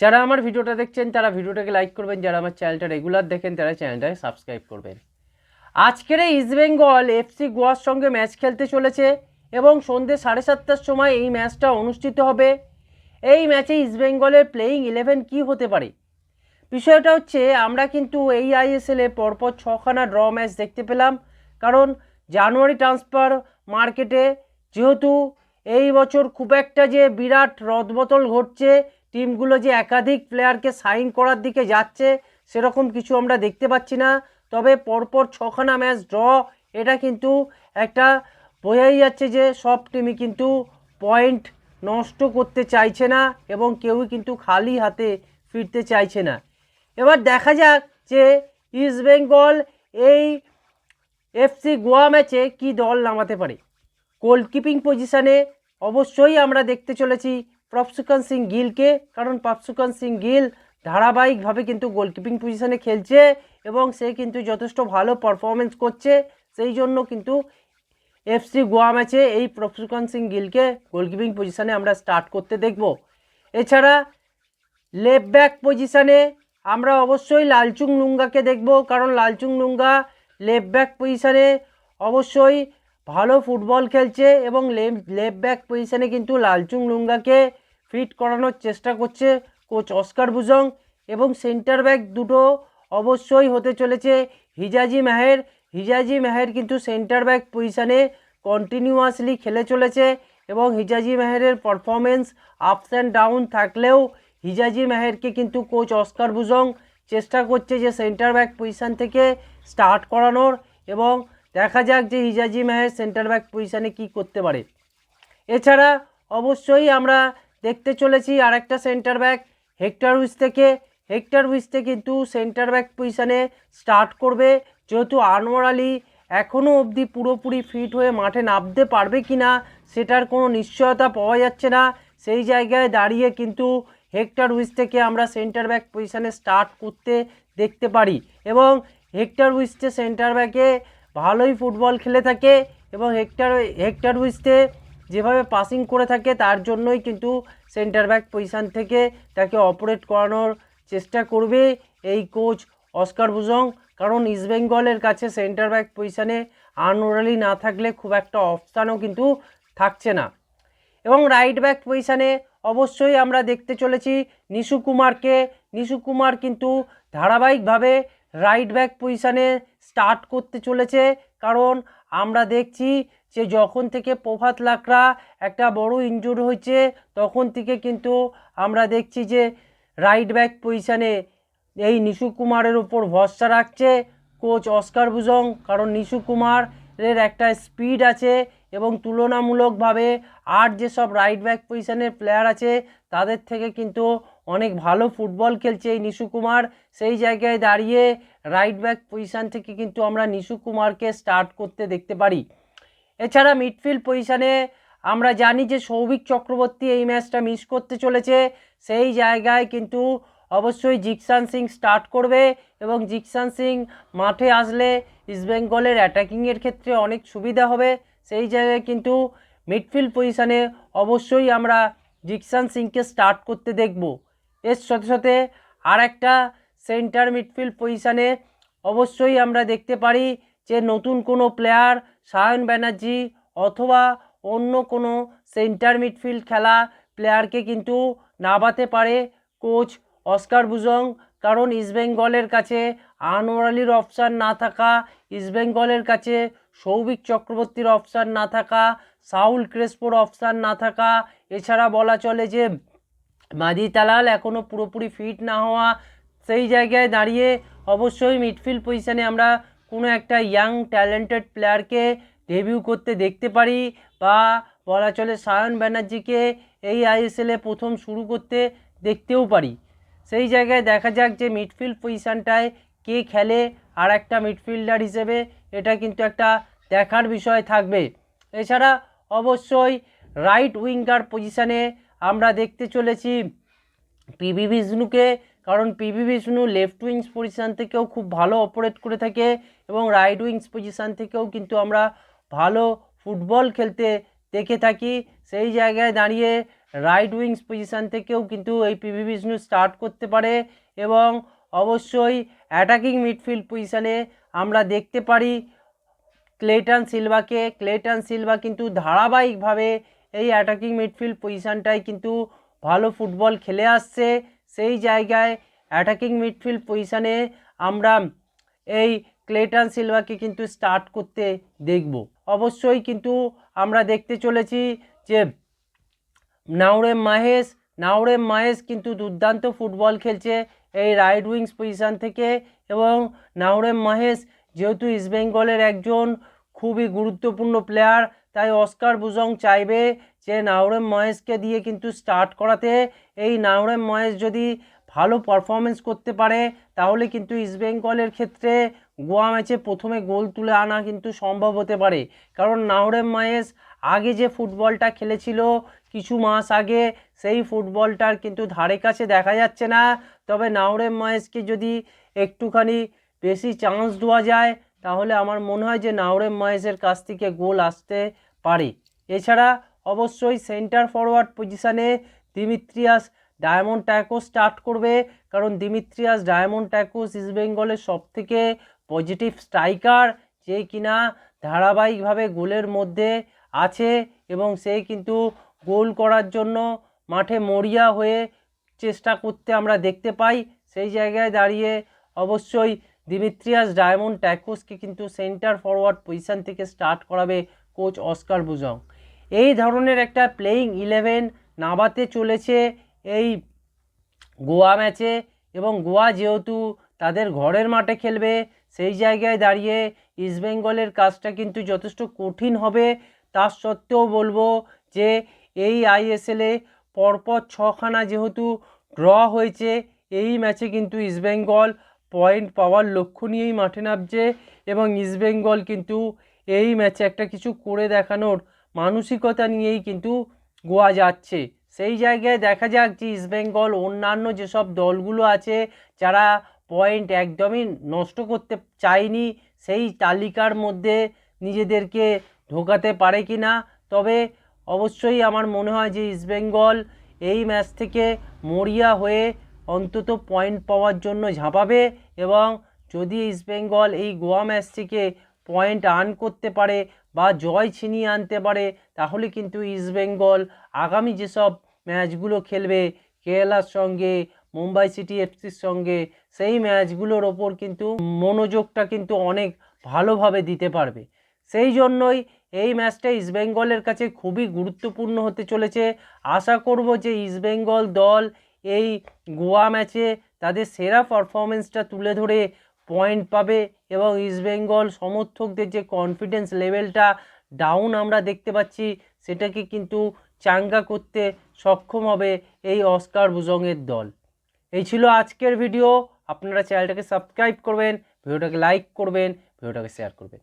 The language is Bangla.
যারা আমার ভিডিওটা দেখছেন, তারা ভিডিওটাকে লাইক করবেন। যারা আমার চ্যানেলটা রেগুলার দেখেন, তারা চ্যানেলটাকে সাবস্ক্রাইব করবেন। আজকের এই ইস্টবেঙ্গল এফসি গোয়ার সঙ্গে ম্যাচ খেলতে চলেছে এবং সন্ধ্যে সাড়ে সাতটার সময় এই ম্যাচটা অনুষ্ঠিত হবে। এই ম্যাচে ইস্টবেঙ্গলের প্লেয়িং ইলেভেন কী হতে পারে? বিষয়টা হচ্ছে, আমরা কিন্তু এই আইএসএলে পরপর ছখানা ড্র ম্যাচ দেখতে পেলাম। কারণ জানুয়ারি ট্রান্সফার মার্কেটে যেহেতু এই বছর খুব একটা যে বিরাট রদবদল ঘটছে টিমগুলো যে একাধিক প্লেয়ারকে সাইন করার দিকে যাচ্ছে, সেরকম কিছু আমরা দেখতে পাচ্ছি না। তবে পরপর ছখানা ম্যাচ ড্র, এটা কিন্তু একটা বোঝাই যাচ্ছে যে সব টিমই কিন্তু পয়েন্ট নষ্ট করতে চাইছে না এবং কেউই কিন্তু খালি হাতে ফিরতে চাইছে না। এবার দেখা যাক যে ইস্টবেঙ্গল এই এফসি গোয়া ম্যাচে কি দল নামাতে পারে। গোলকিপিং পজিশানে অবশ্যই আমরা দেখতে চলেছি প্রফসুকান সিং গিলকে কারণ প্রফসুকান সিং গিল ধারাবাহিকভাবে কিন্তু গোলকিপিং পজিশানে খেলছে এবং সে কিন্তু যথেষ্ট ভালো পারফরমেন্স করছে। সেই জন্য কিন্তু এফসি গোয়া ম্যাচে এই প্রফসুকান সিং গিলকে গোলকিপিং পজিশানে আমরা স্টার্ট করতে দেখব। এছাড়া লেফট ব্যাক পজিশানে আমরা অবশ্যই লালচুং নুঙ্গাকে দেখব, কারণ লালচুং নুঙ্গা লেফট ব্যাক পজিশানে অবশ্যই ভালো ফুটবল খেলছে এবং লেফট ব্যাক পজিশানে কিন্তু লালচুং নুঙ্গাকে ফিট করানোর চেষ্টা করছে কোচ অস্কার বুজং এবং সেন্টার ব্যাক দুটো অবশ্যই হতে চলেছে হিজাজি মেহের। হিজাজি মেহের কিন্তু সেন্টার ব্যাক পজিশানে কন্টিনিউয়াসলি খেলে চলেছে এবং হিজাজি মেহেরের পারফরমেন্স আপস অ্যান্ড ডাউন থাকলেও হিজাজি মেহেরকে কিন্তু কোচ অস্কার বুজং চেষ্টা করছে যে সেন্টার ব্যাক পজিশান থেকে স্টার্ট করানোর এবং দেখা যাক যে হিজাজি মেহের সেন্টার ব্যাক পজিশানে কী করতে পারে। এছাড়া অবশ্যই আমরা দেখতে চলেছি আরেকটা সেন্টার ব্যাক হেক্টর উইস থেকে হেক্টর উইসতে কিন্তু সেন্টার ব্যাক পজিশানে স্টার্ট করবে। যেহেতু আনোয়ার আলী এখনও অবধি পুরোপুরি ফিট হয়ে মাঠে নামতে পারবে কি না, সেটার কোনো নিশ্চয়তা পাওয়া যাচ্ছে না। সেই জায়গায় দাঁড়িয়ে কিন্তু হেক্টর উইস থেকে আমরা সেন্টার ব্যাক পজিশানে স্টার্ট করতে দেখতে পারি। এবং হেক্টর উইসতে সেন্টার ব্যাকে ভালোই ফুটবল খেলে থাকে এবং হেক্টর হেক্টর উইসতে যেভাবে পাসিং করে থাকে, তার জন্যই কিন্তু সেন্টার ব্যাক পজিশান থেকে তাকে অপারেট করানোর চেষ্টা করবে এই কোচ অস্কার বুজং কারণ ইস্টবেঙ্গলের কাছে সেন্টার ব্যাক পজিশানে আনোরালি না থাকলে খুব একটা অপশানও কিন্তু থাকছে না। এবং রাইট ব্যাক পজিশানে অবশ্যই আমরা দেখতে চলেছি নিশু কুমারকে। নিশু কুমার কিন্তু ধারাবাহিকভাবে রাইট ব্যাক পজিশানে স্টার্ট করতে চলেছে। কারণ আমরা দেখছি যে যখন থেকে প্রভাত লাকড়া একটা বড় ইনজুর হয়েছে, তখন থেকে কিন্তু আমরা দেখছি যে রাইট ব্যাক পজিশানে এই নিশু কুমারের উপর ভরসা রাখছে কোচ অস্কার ভুজং। কারণ নিশু কুমারের একটা স্পিড আছে এবং তুলনামূলকভাবে আর যেসব রাইট ব্যাক পজিশানের প্লেয়ার আছে, তাদের থেকে কিন্তু অনেক ভালো ফুটবল খেলছে এই নিশু কুমার। সেই জায়গায় দাঁড়িয়ে রাইট ব্যাক পজিশান থেকে কিন্তু আমরা নিশু কুমারকে স্টার্ট করতে দেখতে পারি। এছাড়া মিডফিল্ড পজিশানে আমরা জানি যে সৌভিক চক্রবর্তী এই ম্যাচটা মিস করতে চলেছে। সেই জায়গায় কিন্তু অবশ্যই জিকসান সিং স্টার্ট করবে এবং জিকসান সিং মাঠে আসলে ইস্টবেঙ্গলের অ্যাটাকিংয়ের ক্ষেত্রে অনেক সুবিধা হবে। সেই জায়গায় কিন্তু মিডফিল্ড পজিশানে অবশ্যই আমরা জিকসান সিংকে স্টার্ট করতে দেখব। এর সাথে সাথে আর একটা সেন্টার মিডফিল্ড পজিশানে অবশ্যই আমরা দেখতে পারি যে নতুন কোনো প্লেয়ার সায়ন ব্যানার্জি অথবা অন্য কোনো সেন্টার মিডফিল্ড খেলা প্লেয়ারকে কিন্তু নামাতে পারে কোচ অস্কার বুজং কারণ ইস্টবেঙ্গলের কাছে আনোয়ার আলীর অপশান না থাকা ইস্টবেঙ্গলের কাছে সৌভিক চক্রবর্তীর অপশান না থাকা, সাউল ক্রেসপোর অপশান না থাকা, এছাড়া বলা চলে যে মাদি তালাল এখনও পুরোপুরি ফিট না হওয়া সেই জায়গায় দাঁড়িয়ে অবশ্যই মিডফিল্ড পজিশানে আমরা কোনো একটা ইয়াং ট্যালেন্টেড প্লেয়ারকে ডেবিউ করতে দেখতে পারি বা বলা চলে সায়ন ব্যানার্জিকে এই আইএসএলে প্রথম শুরু করতে দেখতেও পারি। সেই জায়গায় দেখা যাক যে মিডফিল্ড পজিশানটায় কে খেলে আর একটা মিডফিল্ডার হিসেবে এটা কিন্তু একটা দেখার বিষয় থাকবে। এছাড়া অবশ্যই রাইট উইঙ্গার পজিশানে আমরা দেখতে চলেছি পিভি বিষ্ণুকে কারণ PV Vishnu left wings position থেকেও খুব ভালো অপারেট করে থাকে এবং রাইট উইংস পজিশান থেকেও কিন্তু আমরা ভালো ফুটবল খেলতে দেখে থাকি। সেই জায়গায় দাঁড়িয়ে রাইট উইংস পজিশান থেকেও কিন্তু এই পিভি বিষ্ণু স্টার্ট করতে পারে এবং অবশ্যই অ্যাটাকিং মিডফিল্ড পজিশানে আমরা দেখতে পারি ক্লেটন সিলভাকে ক্লেটন সিলভা কিন্তু ধারাবাহিকভাবে এই অ্যাটাকিং মিডফিল্ড পজিশানটায় কিন্তু ভালো ফুটবল খেলে আসছে। সেই জায়গায় অ্যাটাকিং মিডফিল্ড পজিশানে আমরা এই ক্লেটন সিলভাকে কিন্তু স্টার্ট করতে দেখব। অবশ্যই কিন্তু আমরা দেখতে চলেছি যে নাওরেম মাহেশ নাওরেম মাহেশ কিন্তু দুর্দান্ত ফুটবল খেলছে এই রাইট উইংস পজিশান থেকে এবং নাওরেম মাহেশ যেহেতু ইস্টবেঙ্গলের একজন খুবই গুরুত্বপূর্ণ প্লেয়ার তাই অস্কার বুজং চাইবে যে নাওরেম মহেশকে দিয়ে কিন্তু স্টার্ট করাতে। এই নাওরেম মহেশ যদি ভালো পারফরমেন্স করতে পারে, তাহলে কিন্তু ইস্টবেঙ্গলের ক্ষেত্রে গোয়া ম্যাচে প্রথমে গোল তুলে আনা কিন্তু সম্ভব হতে পারে। কারণ নাওরেম মহেশ আগে যে ফুটবলটা খেলেছিল কিছু মাস আগে, সেই ফুটবলটার কিন্তু ধারে কাছে দেখা যাচ্ছে না। তবে নাওরেম মহেশকে যদি একটুখানি বেশি চান্স দেওয়া যায়, তাহলে আমার মনে হয় যে নাওরেম মহেশের কাছ থেকে গোল আসতে পারে। এছাড়া অবশ্যই সেন্টার ফরওয়ার্ড পজিশানে দিমিত্রিয়াস ডায়মন্ড ট্যাকো স্টার্ট করবে, কারণ দিমিত্রিয়াস ডায়মন্ড ট্যাকোস ইস্ট বেঙ্গলের সবথেকে পজিটিভ স্ট্রাইকার, যে কিনা ধারাবাহিকভাবে গোলের মধ্যে আছে এবং সে কিন্তু গোল করার জন্য মাঠে মরিয়া হয়ে চেষ্টা করতে আমরা দেখতে পাই। সেই জায়গায় দাঁড়িয়ে অবশ্যই দিমিত্রিয়াস ডায়মন্ড ট্যাকোসকে কিন্তু সেন্টার ফরওয়ার্ড পজিশান থেকে স্টার্ট করাবে কোচ অস্কার বুজং। এই ধরনের একটা প্লেয়িং ইলেভেন নাবাতে চলেছে এই গোয়া ম্যাচে এবং গোয়া যেহেতু তাদের ঘরের মাঠে খেলবে, সেই জায়গায় দাঁড়িয়ে ইস্টবেঙ্গলের কাজটা কিন্তু যথেষ্ট কঠিন হবে। তার সত্ত্বেও বলব যে এই আইএসএলে পরপর ছখানা যেহেতু ড্র হয়েছে, এই ম্যাচে কিন্তু ইস্টবেঙ্গল পয়েন্ট পাওয়ার লক্ষ্য নিয়েই মাঠে নামছে এবং ইস্টবেঙ্গল কিন্তু এই ম্যাচে একটা কিছু করে দেখানোর মানসিকতা নিয়েই কিন্তু গোয়া যাচ্ছে। সেই জায়গায় দেখা যাক যে ইস্টবেঙ্গল অন্যান্য যেসব দলগুলো আছে, যারা পয়েন্ট একদমই নষ্ট করতে চায়নি, সেই তালিকার মধ্যে নিজেদেরকে ঢোকাতে পারে কি না? তবে অবশ্যই আমার মনে হয় যে ইস্টবেঙ্গল এই ম্যাচ থেকে মরিয়া হয়ে অন্তত পয়েন্ট পাওয়ার জন্য ঝাঁপাবে এবং যদি ইস্টবেঙ্গল এই গোয়া ম্যাচ থেকে পয়েন্ট আর্ন করতে পারে বা জয় ছিনিয়ে আনতে পারে, তাহলে কিন্তু ইস্টবেঙ্গল আগামী যেসব ম্যাচগুলো খেলবে কেরালার সঙ্গে মুম্বাই সিটি এফসির সঙ্গে, সেই ম্যাচগুলোর ওপর কিন্তু মনোযোগটা কিন্তু অনেক ভালোভাবে দিতে পারবে। সেই জন্যই এই ম্যাচটা ইস্টবেঙ্গলের কাছে খুবই গুরুত্বপূর্ণ হতে চলেছে। আশা করব যে ইস্টবেঙ্গল দল এই গোয়া ম্যাচে তাদের সেরা পারফরমেন্সটা তুলে ধরে পয়েন্ট পাবে এবং ইস্টবেঙ্গল সমর্থকদের যে কনফিডেন্স লেভেলটা ডাউন আমরা দেখতে পাচ্ছি, সেটাকে কিন্তু চাঙ্গা করতে সক্ষম হবে এই অস্কার বুজংয়ের দল। এই ছিল আজকের ভিডিও আপনারা চ্যানেলটাকে সাবস্ক্রাইব করবেন ভিডিওটাকে লাইক করবেন ভিডিওটাকে শেয়ার করবেন।